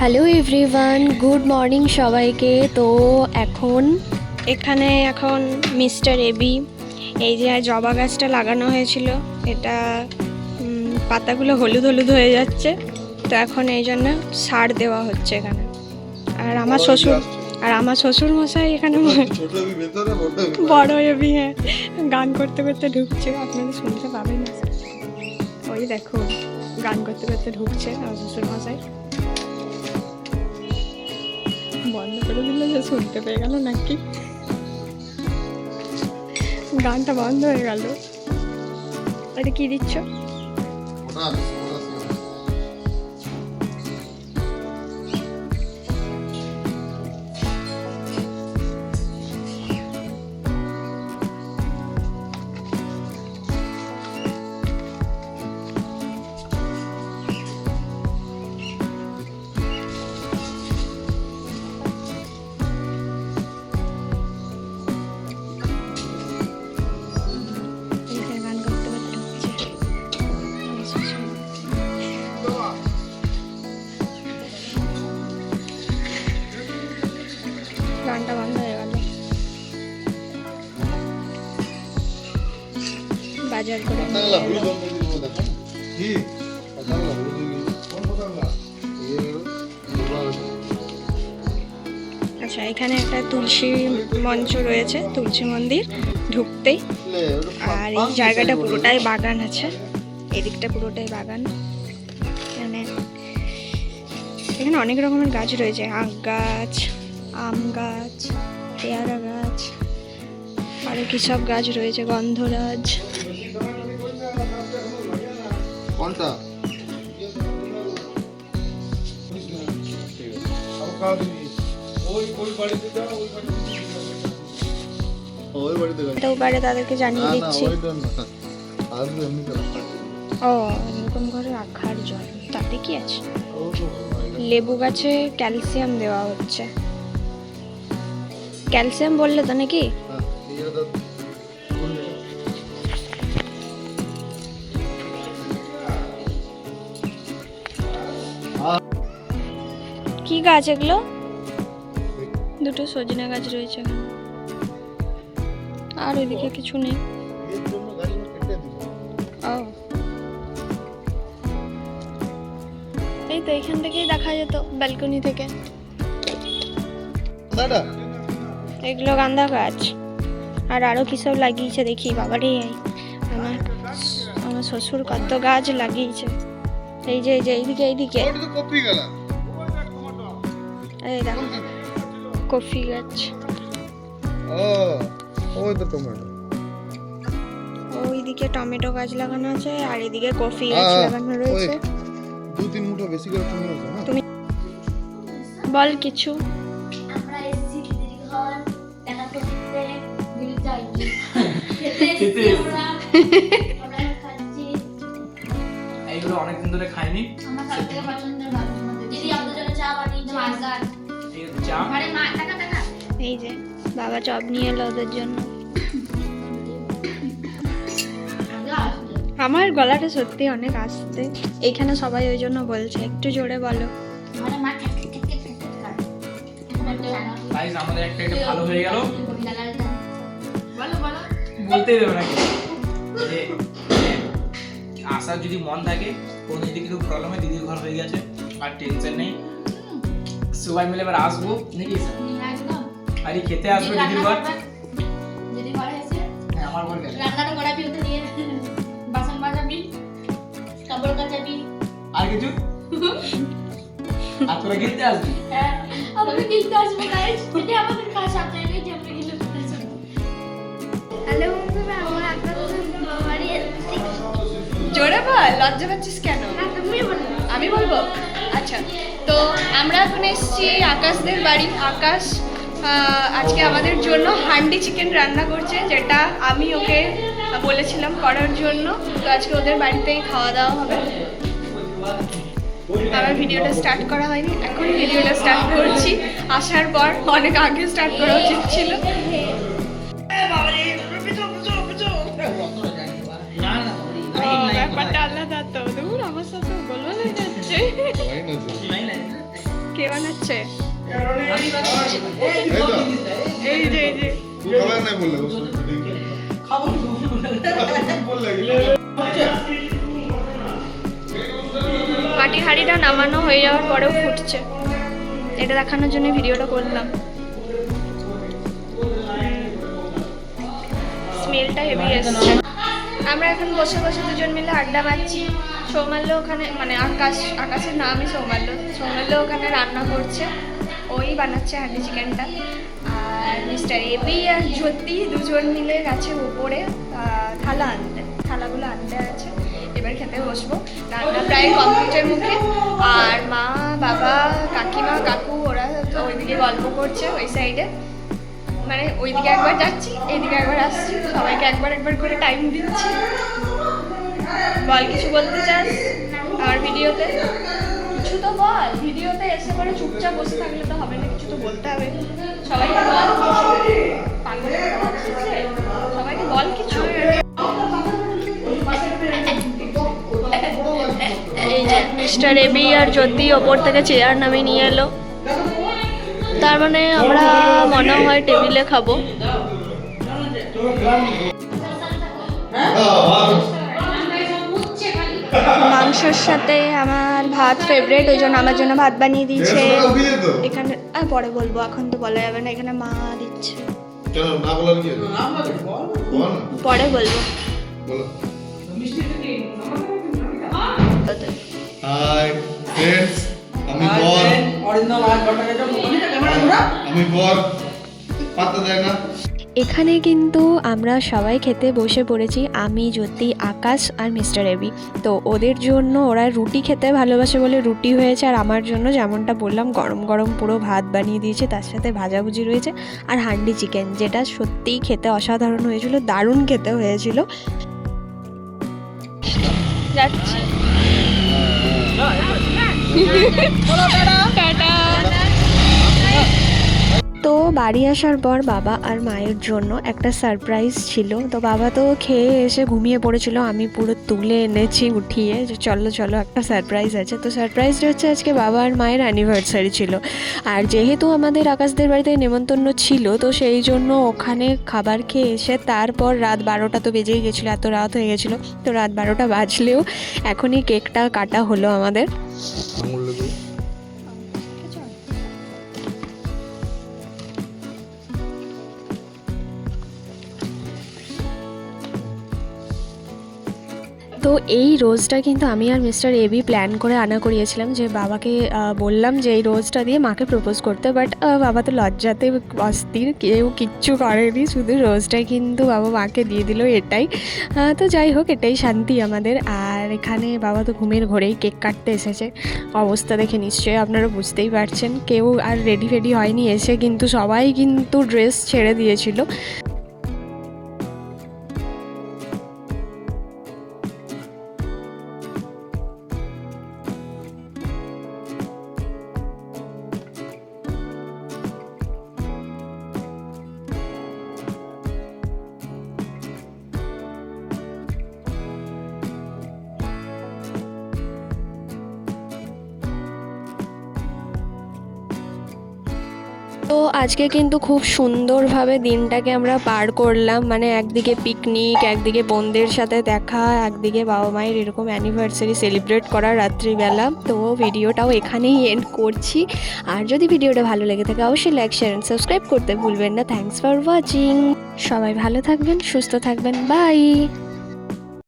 Hello everyone good morning সবাইকে। তো এখন এখানে এখন মিস্টার এবি এই যে জবা গাছটা লাগানো হয়েছিল এটা পাতাগুলো হলুদ হলুদ হয়ে যাচ্ছে তো এখন এই জন্য সার দেওয়া হচ্ছে এখানে। আর আমার শ্বশুর আর আমার শ্বশুর মশাই এখানে বড় এবি হ্যাঁ। গান করতে করতে ঢুকছে আপনারা শুনতে পাবেন। না ওই দেখো গান করতে করতে ঢুকছে আমার শ্বশুর মশাই বন্ধ করে দিলে যে শুনতে পেয়ে গেল নাকি? গানটা বন্ধ হয়ে গেল। এটা কি দিচ্ছ? এগুলো। এগুলো। আচ্ছা এখানে একটা তুলসী মঞ্চ রয়েছে, তুলসী মন্দির ঢুকতেই আর এই জায়গাটা পুরোটাই বাগান আছে, এদিকটা পুরোটাই বাগান এখানে এখানে অনেক রকমের গাছ রয়েছে, আখ গাছ, আম গাছ, পেয়ারা গাছ আরও কী সব গাছ রয়েছে, গন্ধরাজ কোনটা? ওই বাড়িতে এটা উপরে তাদেরকে জানিয়ে দিচ্ছি। ও এরকম করে রাখার জল। তাতে কি আছে? লেবু গাছে ক্যালসিয়াম দেওয়া হচ্ছে। ক্যালসিয়াম বললে তো নাকি? কি গাছ এগুলো? দুটো সজনে গাছ রয়েছে। আর ওইদিকে কিছু নেই। এই তো এখান থেকেই দেখা যেত ব্যালকনি থেকে। এগুলো গাঁদা গাছ। আর আরও কী সব লাগিয়েছে দেখি বাবারই আমার আমার শ্বশুর কত গাছ লাগিয়েছে। এই যে এই যে এইদিকে এইদিকে। কপি গেল। এই দেখো কফি গাছ। ও ওই তো টমেটো ওইদিকে টমেটো গাছ লাগানো আছে আর এদিকে কফি গাছ লাগানো রয়েছে। দু তিন মুঠো বেশি করে তুমি আছে না? তুমি বল কিছু। আমরা। এইগুলো অনেকদিন ধরে খাইনি। আমার সব থেকে পছন্দের মধ্যে দিদি আমাদের জন্য চা বানিয়েছে মাছদার এই চা। আরে মা টাকা টাকা। এই যে বাবা চপ নিয়ে এলো ওদের জন্য। আমার গলাটা সত্যি অনেক আসতে এখানে সবাই ওই জন্য বলছে একটু জোরে বলো। গাইস আমাদের একটা এটা ভালো হয়ে গেল। বলো বলো। বলতেই দেবে নাকি? আসার যদি মন থাকে কোনো যদি কিছু প্রবলেম হয় দিদির ঘর হয়ে গেছে আর টেনশন নেই। সবাই মিলে এবার আসব নাকি? আর খেতে আসব দিদির ঘর? হ্যাঁ আমার ঘর রান্নাটা করাবি ওতে দিয়ে বাসন মাজাবি কাপড় কাচাবি। আর কিছু? আর তোরা খেতে আসবি? হ্যাঁ আমাদের কিনতে আসবে গাইস এটা আমাদের কাজ আপনাদের যে আমরা কিনতে হ্যালো বন্ধুরা জোরে বল লজ্জা পাচ্ছিস কেন? না আমি বলব? আচ্ছা তো আমরা এখন এসেছি আকাশদের বাড়ি। আকাশ আজকে আমাদের জন্য হান্ডি চিকেন রান্না করছে যেটা আমি ওকে বলেছিলাম করার জন্য। তো আজকে ওদের বাড়িতেই খাওয়া দাওয়া হবে। আমার ভিডিওটা স্টার্ট করা হয়নি এখন ভিডিওটা স্টার্ট করছি। আসার পর অনেক আগে স্টার্ট করা উচিত ছিল। ব্যাপারটা আলাদা তো দূর আমার সাথে বলো হয়ে যাচ্ছে কে বানাচ্ছে এই যে এই যে মাটির হাঁড়িটা নামানো হয়ে যাওয়ার পরেও ফুটছে। এটা দেখানোর জন্য ভিডিওটা করলাম। স্মেলটা হেভি এসছে। আমরা এখন বসে বসে দুজন মিলে আড্ডা মারছি। সৌমাল্য ওখানে মানে আকাশ, আকাশের নামই সৌমাল্য। সৌমাল্য ওখানে রান্না করছে। ওই বানাচ্ছে হান্ডি চিকেনটা। আর মিস্টার এবি আর জ্যোতি দুজন মিলে গেছে উপরে থালা আনতে, থালাগুলো আনতে আছে। এবার খেতে বসবো। রান্না প্রায় কমপ্লিটের মুখে। আর মা, বাবা, কাকিমা, কাকু, ওরা তো ওইদিকে গল্প করছে ওই সাইডে মানে ওইদিকে একবার যাচ্ছি, এইদিকে একবার আসছি। সবাইকে একবার একবার করে টাইম দিচ্ছি। বল কিছু বলতে চাস আমার ভিডিওতে? কিছু তো বল, ভিডিওতে এসে পরে চুপচাপ বসে থাকলে তো হবে না, কিছু তো বলতে হবে। সবাইকে বল সবাইকে বল কিছু। মিস্টার এবি আর জ্যোতি ওপর থেকে চেয়ার নামে নিয়ে এলো। তার মানে আমরা মনে হয় টেবিলে খাব। মাংসর সাথে আমার ভাত ফেভারিট ওই জন্য আমার জন্য ভাত বানিয়ে দিচ্ছে এখানে আহ, পরে বলব এখন তো বলা যাবে না এখানে মা দিচ্ছে? বল পরে বলব। হাই ফ্রেন্ডস আমি বর। অরিজিনাল আর ঘটনা যেটা থাকে ক্যামেরা আমি বর। পাত্তা দেয় না। এখানে কিন্তু আমরা সবাই খেতে বসে পড়েছি আমি জ্যোতি আকাশ আর মিস্টার এবি। তো ওদের জন্য ওরা রুটি খেতে ভালোবাসে বলে রুটি হয়েছে আর আমার জন্য যেমনটা বললাম গরম গরম পুরো ভাত বানিয়ে দিয়েছে তার সাথে ভাজাভুজি রয়েছে আর হান্ডি চিকেন যেটা সত্যিই খেতে অসাধারণ হয়েছিল দারুণ খেতে হয়েছিল। যাচ্ছি। টাটা। তো বাড়ি আসার পর বাবা আর মায়ের জন্য একটা সারপ্রাইজ ছিল। তো বাবা তো খেয়ে এসে ঘুমিয়ে পড়েছিল। আমি পুরো তুলে এনেছি উঠিয়ে। যে চলো চলো, একটা সারপ্রাইজ আছে। তো সারপ্রাইজটা হচ্ছে আজকে বাবা আর মায়ের অ্যানিভার্সারি ছিল। আর যেহেতু আমাদের আকাশদের বাড়িতে নেমন্তন্ন ছিল, তো সেই জন্য ওখানে খাবার খেয়ে এসে তারপর রাত বারোটা তো বেজেই গেছিল, এত রাত হয়ে গেছিল। তো রাত বারোটা বাজলেও এখনই কেকটা কাটা হলো আমাদের। তো এই রোজটা কিন্তু আমি আর মিস্টার এবি প্ল্যান করে আনা করিয়েছিলাম যে বাবাকে বললাম যে এই রোজটা দিয়ে মাকে প্রপোজ করতে বাট বাবা তো লজ্জাতে অস্থির, কেউ কিচ্ছু করেনি, শুধু রোজটাই কিন্তু বাবা মাকে দিয়ে দিল এটাই। তো যাই হোক, এটাই শান্তি আমাদের। আর এখানে বাবা তো ঘুমের ঘরেই কেক কাটতে এসেছে। অবস্থা দেখে নিশ্চয়ই আপনারা বুঝতেই পারছেন। কেউ আর রেডি ফেডি হয়নি, এসে কিন্তু সবাই কিন্তু ড্রেস ছেড়ে দিয়েছিল। আজকে কিন্তু খুব সুন্দরভাবে দিনটাকে আমরা পার করলাম। মানে একদিকে পিকনিক একদিকে বোনদের সাথে দেখা, একদিকে বাবা মায়ের এরকম অ্যানিভার্সারি সেলিব্রেট করা রাত্রিবেলা। তো ভিডিওটাও এখানেই এন্ড করছি। আর যদি ভিডিওটা ভালো লেগে থাকে, অবশ্যই লাইক শেয়ার অ্যান্ড সাবস্ক্রাইব করতে ভুলবেন না। থ্যাংকস ফর ওয়াচিং সবাই ভালো থাকবেন, সুস্থ থাকবেন। বাই